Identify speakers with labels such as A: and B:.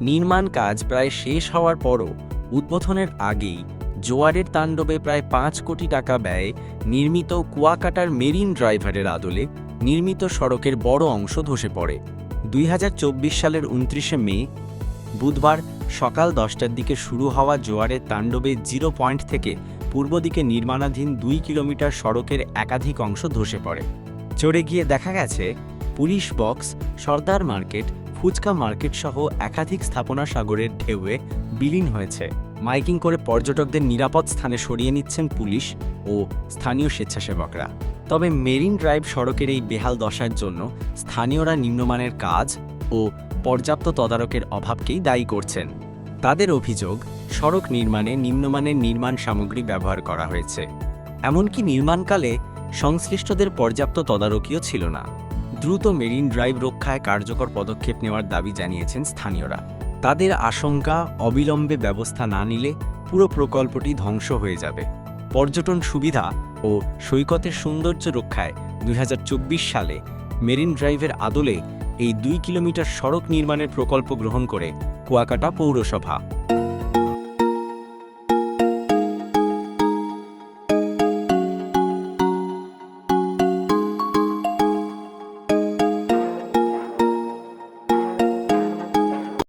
A: নির্মাণ কাজ প্রায় শেষ হওয়ার পরও উদ্বোধনের আগেই জোয়ারের তাণ্ডবে প্রায় পাঁচ কোটি টাকা ব্যয়ে নির্মিত কুয়াকাটার মেরিন ড্রাইভারের আদলে নির্মিত সড়কের বড় অংশ ধসে পড়ে। দুই হাজার চব্বিশ সালের উনত্রিশে মে, বুধবার সকাল দশটার দিকে শুরু হওয়া জোয়ারের তাণ্ডবে জিরো পয়েন্ট থেকে পূর্ব দিকে নির্মাণাধীন দুই কিলোমিটার সড়কের একাধিক অংশ ধসে পড়ে। চড়ে গিয়ে দেখা গেছে, police box, Sardar market phuchka market সহ একাধিক স্থাপনা সাগরের ঢেউয়ে বিলীন হয়েছে। মাইকিং করে পর্যটকদের নিরাপদ স্থানে সরিয়ে নিচ্ছেন পুলিশ ও স্থানীয় স্বেচ্ছাসেবকরা। তবে মেরিন ড্রাইভ সড়কের এই বেহাল দশার জন্য স্থানীয়রা নিম্নমানের কাজ ও পর্যাপ্ত তদারকের অভাবকেই দায়ী করছেন। তাদের অভিযোগ, সড়ক নির্মাণে নিম্নমানের নির্মাণ সামগ্রী ব্যবহার করা হয়েছে। এমনকি নির্মাণকালে সংশ্লিষ্টদের পর্যাপ্ত তদারকিও ছিল না। দ্রুত মেরিন ড্রাইভ রক্ষায় কার্যকর পদক্ষেপ নেওয়ার দাবি জানিয়েছেন স্থানীয়রা। তাদের আশঙ্কা, অবিলম্বে ব্যবস্থা না নিলে পুরো প্রকল্পটি ধ্বংস হয়ে যাবে। পর্যটন সুবিধা ও সৈকতের সৌন্দর্য রক্ষায় দুই হাজার চব্বিশ সালে মেরিন ড্রাইভের আদলে এই দুই কিলোমিটার সড়ক নির্মাণের প্রকল্প গ্রহণ করে কুয়াকাটা পৌরসভা।